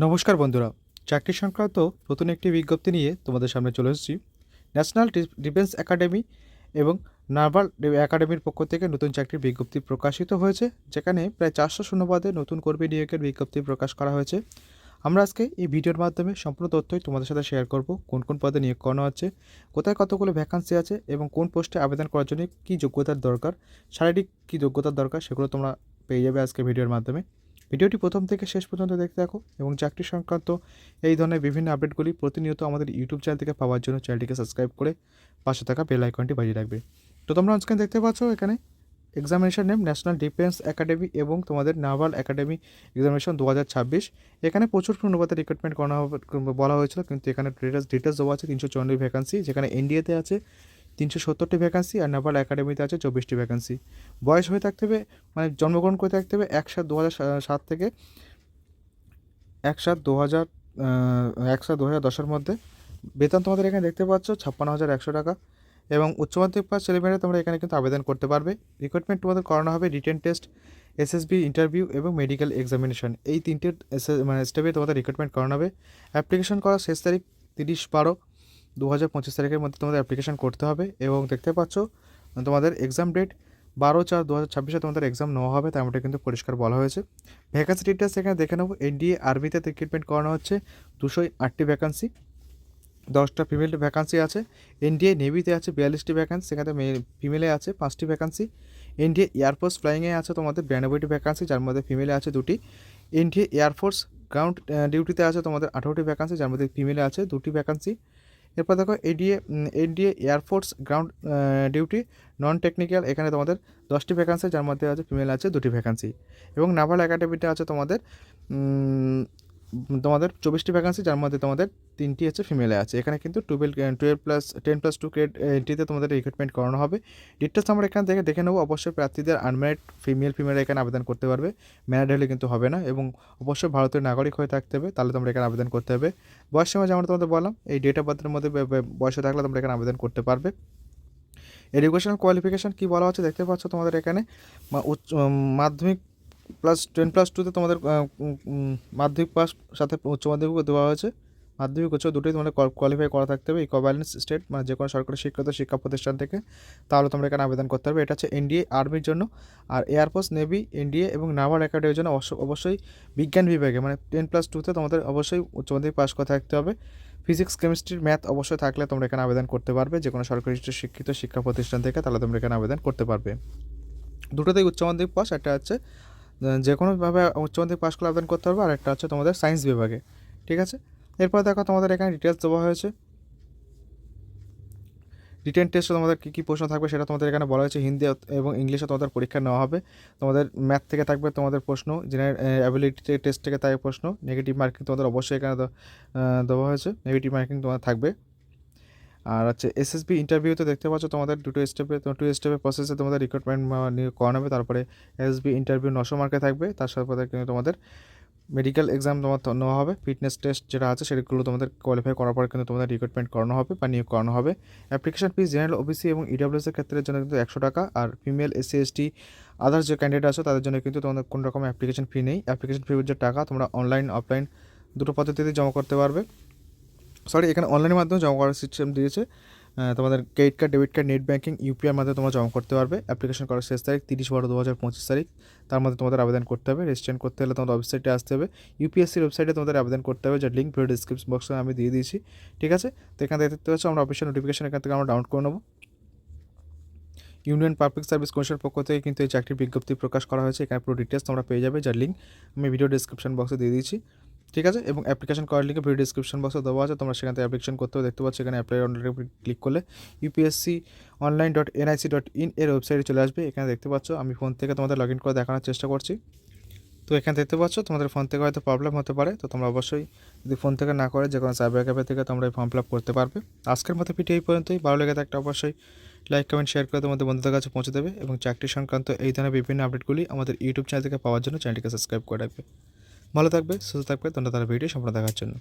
নমস্কার বন্ধুরা, চাকরি সংক্রান্ত নতুন একটি বিজ্ঞপ্তি নিয়ে তোমাদের সামনে চলে এসেছি। ন্যাশনাল ডিফেন্স একাডেমি এবং নাভাল ডি- একাডেমির পক্ষ থেকে নতুন চাকরির বিজ্ঞপ্তি প্রকাশিত হয়েছে, যেখানে প্রায় চারশো শূন্যপদে নতুন কর্মী নিয়োগের বিজ্ঞপ্তি প্রকাশ করা হয়েছে। আমরা আজকে এই ভিডিওর মাধ্যমে সম্পূর্ণ তথ্যই তোমাদের সাথে শেয়ার করব, কোন কোন পদে নিয়োগ করানো হচ্ছে, কোথায় কতগুলো ভ্যাকান্সি আছে এবং কোন পোস্টে আবেদন করার জন্য কী যোগ্যতার দরকার, শারীরিক কী যোগ্যতার দরকার, সেগুলো তোমরা পেয়ে যাবে আজকে ভিডিওর মাধ্যমে। ভিডিওটি প্রথম থেকে শেষ পর্যন্ত দেখতে থাকো এবং চাকরি সংক্রান্ত এই ধরনের বিভিন্ন আপডেটগুলি প্রতিনিয়ত আমাদের ইউটিউব চ্যানেল থেকে পাওয়ার জন্য চ্যানেলটিকে সাবস্ক্রাইব করে পাশে থাকা বেল আইকনটি বাজিয়ে রাখবে। তো তোমরা আজকে দেখতে পাচ্ছ এখানে examination name National Defence Academy এবং তোমাদের নাভাল একাডেমি এক্সামিনেশন দু হাজার ছাব্বিশ। এখানে প্রচুর পূর্ণপাতে রিক্রুটমেন্ট করা বলা হয়েছিল, কিন্তু এখানে ডিটেলস ডিটেলস দেওয়া আছে, তিনশো চুয়ান্ন ভ্যাকান্সি যেখানে এনডিএতে আছে তিনশো সত্তরটি ভ্যাকান্সি আর নাভাল একাডেমিতে আছে চব্বিশটি ভ্যাকান্সি বয়স হয়ে থাকতে হবে মানে জন্মগ্রহণ করে থাকতে হবে এক সাত দু হাজার সাত থেকে এক সাত দু হাজার এক সাত দু হাজার দশের মধ্যে। বেতন তোমাদের এখানে দেখতে পাচ্ছ ছাপ্পান্ন হাজার একশো টাকা এবং উচ্চ মাধ্যমিক পাস ছেলেমেয়েরা তোমরা এখানে কিন্তু আবেদন করতে পারবে। রিক্রুটমেন্ট তোমাদের করানো হবে রিটেন টেস্ট এসএসবি ইন্টারভিউ এবং মেডিকেল এক্সামিনেশন এই তিনটে মানে স্টেপে তোমাদের রিক্রুটমেন্ট করানো হবে। অ্যাপ্লিকেশন করার শেষ তারিখ তিরিশ বারো। দু হাজার পঁচিশ তারিখের মধ্যে তোমাদের অ্যাপ্লিকেশন করতে হবে এবং দেখতে পাচ্ছ, তোমাদের এক্সাম ডেট বারো চার দু হাজার ছাব্বিশে তোমাদের এক্সাম নেওয়া হবে তেমনটা কিন্তু পরিষ্কার বলা হয়েছে। ভ্যাকান্সি ডিটেলস এখানে দেখে নেব এনডিএ আর্মিতে রিক্রুটমেন্ট করানো হচ্ছে, দুশো আটটি ভ্যাকান্সি দশটা ফিমেল ভ্যাকান্সি আছে এনডিএ নেভিতে আছে বিয়াল্লিশটি ভ্যাকান্সি সেখানে ফিমেলে আছে পাঁচটি ভ্যাকান্সি এনডিএ এয়ারফোর্স ফ্লাইংয়ে আছে তোমাদের বিরানব্বইটি ভ্যাকান্সি যার মধ্যে ফিমেলে আছে দুটি এনডিএ এয়ারফোর্স গ্রাউন্ড ডিউটিতে আছে তোমাদের আঠারোটি ভ্যাকান্সি যার মধ্যে ফিমেলে আছে দুটি ভ্যাকান্সি এরপর দেখো ADA NDA air force ground duty non technical এখানে তোমাদের দশটি ভ্যাকান্সি যার মধ্যে আছে ফিমেল আছে, দুটি ভ্যাকান্সি এবং নাভাল একাডেমিতে আছে তোমাদের তোমাদের চব্বিশটি ভ্যাকান্সি যার মধ্যে তোমাদের তিনটি হচ্ছে ফিমেলে আছে। এখানে কিন্তু twelve twelve plus ten plus two grade এন্ট্রিতে তোমাদের রিক্রুটমেন্ট করানো হবে। ডিটেলস আমরা এখান থেকে দেখে নেব। অবশ্যই প্রার্থীদের আনম্যারিড ফিমেল ফিমেল এখানে আবেদন করতে পারবে। ম্যারিড হলে কিন্তু হবে না এবং অবশ্যই ভারতের নাগরিক হয়ে থাকতে হবে, তাহলে তোমরা এখানে আবেদন করতে হবে। বয়স সময় যেমন তোমাদের বললাম, এই ডেট অফ বার্থের মধ্যে বয়সে থাকলে তোমরা এখানে আবেদন করতে পারবে। এডুকেশনাল কোয়ালিফিকেশান কী বলা হচ্ছে দেখতে পাচ্ছ তোমাদের এখানে? উচ্চ মাধ্যমিক প্লাস টেন প্লাস টুতে তোমাদের মাধ্যমিক পাস সাথে উচ্চ মাধ্যমিকও দেওয়া হয়েছে। মাধ্যমিক, উচ্চ দুটোই তোমাদের কোয়ালিফাই করা থাকতে হবে। ইকোভ্যালেন্স স্টেট মানে যে কোনো সরকারি স্বীকৃত শিক্ষা প্রতিষ্ঠান থেকে, তাহলে তোমরা এখানে আবেদন করতে পারবে। এটা হচ্ছে এনডিএ আর্মির জন্য। আর এয়ারফোর্স নেভি এনডিএ এবং নাভাল একাডেমির জন্য অবশ্য- অবশ্যই বিজ্ঞান বিভাগে মানে টেন প্লাস টুতে তোমাদের অবশ্যই উচ্চ মাধ্যমিক পাস করা থাকতে হবে। ফিজিক্স কেমিস্ট্রির ম্যাথ অবশ্যই থাকলে তোমরা এখানে আবেদন করতে পারবে। যে কোনো সরকারি শিক্ষিত শিক্ষা প্রতিষ্ঠান থেকে তাহলে তোমরা এখানে আবেদন করতে পারবে। দুটোতেই উচ্চ মাধ্যমিক পাস একটা হচ্ছে যে কোনোভাবে উচ্চ মাধ্যমিক পাস করে আবেদন করতে পারবে। আর একটা হচ্ছে তোমাদের সায়েন্স বিভাগে, ঠিক আছে? এরপর দেখো তোমাদের এখানে ডিটেলস দেওয়া হয়েছে। রিটেন টেস্টে তোমাদের কী কী প্রশ্ন থাকবে সেটা তোমাদের এখানে বলা হয়েছে। হিন্দি এবং ইংলিশে তোমাদের পরীক্ষা নেওয়া হবে। তোমাদের ম্যাথ থেকে থাকবে তোমাদের প্রশ্ন জেনারেল অ্যাবিলিটি টেস্ট থেকে থাকবে প্রশ্ন। নেগেটিভ মার্কিং তোমাদের অবশ্যই এখানে দেওয়া হয়েছে। নেগেটিভ মার্কিং তোমাদের থাকবে। আর হচ্ছে এসএসবি ইন্টারভিউতে দেখতে পাচ্ছ তোমাদের দুটো স্টেপে টু স্টেপে প্রসেসে তোমাদের রিক্রুটমেন্ট করানো হবে। তারপরে এসবি ইন্টারভিউ নশো মার্কে থাকবে। তার সাথে কিন্তু তোমাদের মেডিকেল এক্সাম তোমার নেওয়া হবে। ফিটনেস টেস্ট যেটা আছে সেগুলো তোমাদের কোয়ালিফাই করার পরে কিন্তু তোমাদের রিক্রুটমেন্ট করানো হবে বা নিয়োগ করানো হবে। অ্যাপ্লিকেশন ফিস জেনারেল ওবিসি এবং ইডাব্লিউএস এর ক্ষেত্রে জন্য কিন্তু একশো টাকা। আর ফিমেল এসসি এসটি আদার্স যে ক্যান্ডিডেট আছে, তাদের জন্য কিন্তু তোমাদের কোনো রকম অ্যাপ্লিকেশন ফি নেই। অ্যাপ্লিকেশন ফি যে টাকা, তোমরা অনলাইন অফলাইন দুটো পদ্ধতিতে জমা করতে পারবে। সরি, এখানে অনলাইনের মাধ্যমে জমা করার সিস্টেম দিয়েছে। তোমাদের credit card debit card net banking UPR মাধ্যমে তোমরা জমা করতে পারবে। অ্যাপ্লিকেশন করার শেষ তারিখ তিরিশ বারো দু হাজার পঁচিশ তারিখ। তার মধ্যে তোমাদের আবেদন করতে হবে। রেজিস্ট্রেশন করতে হলে তোমাদের ওয়েবসাইটে আসতে হবে। ইউপিএসসির ওয়েবসাইটে তোমাদের আবেদন করতে হবে। যার লিঙ্ক ভিডিও ডিসক্রিপশন বক্সে আমি দিয়ে দিয়েছি। ঠিক আছে? তো এখান থেকে দেখতে পাচ্ছ, আমরা অফিসিয়াল নোটিফিকেশন এখান থেকে আমরা ডাউনলোড করে নেব। ইউনিয়ন পাবলিক সার্ভিস কমিশনের পক্ষ থেকে কিন্তু এই চাকরির বিজ্ঞপ্তি প্রকাশ করা হয়েছে। এখানে পুরো ডিটেলস তোমরা পেয়ে যাবে। যার লিঙ্ক আমি ভিডিও ডিসক্রিপশন বক্সে দিয়ে দিয়েছি। ঠিক আছে? এবং অ্যাপ্লিকেশন করার লিঙ্কে ভিডিও ডিসক্রিপশন বক্সে দেওয়া আছে। তোমরা সেখান থেকে অ্যাপ্লিকেশন করতে দেখতে পাচ্ছ। এখানে অ্যাপ্লাই অনলাইনে ক্লিক করলে UPSC online dot NIC dot in এর ওয়েবসাইটে চলে আসবে। এখানে দেখতে পাচ্ছ, আমি ফোন থেকে তোমাদের লগ ইন করে দেখানোর চেষ্টা করছি। তো এখানে দেখতে পাচ্ছ, তোমাদের ফোন থেকে হয়তো প্রবলেম হতে পারে। তো তোমরা অবশ্যই যদি ফোন থেকে না করে যে কোনো সাইবার ক্যাফে থেকে তোমরা এই ফর্ম ফিল আপ করতে পারবে। আজকের মতো ভিডিও এই পর্যন্তই। ভালো লেগে থাকলে অবশ্যই লাইক কমেন্ট শেয়ার করে তোমাদের বন্ধুদের কাছে পৌঁছে দেবে। এবং চাকরি সংক্রান্ত এই ধরনের বিভিন্ন আপডেটগুলি আমাদের ইউটিউব চ্যানেল থেকে পাওয়ার জন্য চ্যানেলটিকে সাবস্ক্রাইব করে রাখবে। ভালো থাকবে সুস্থ থাকবে তোমরা তারা ভিডিও সম্পূর্ণ দেখার জন্য।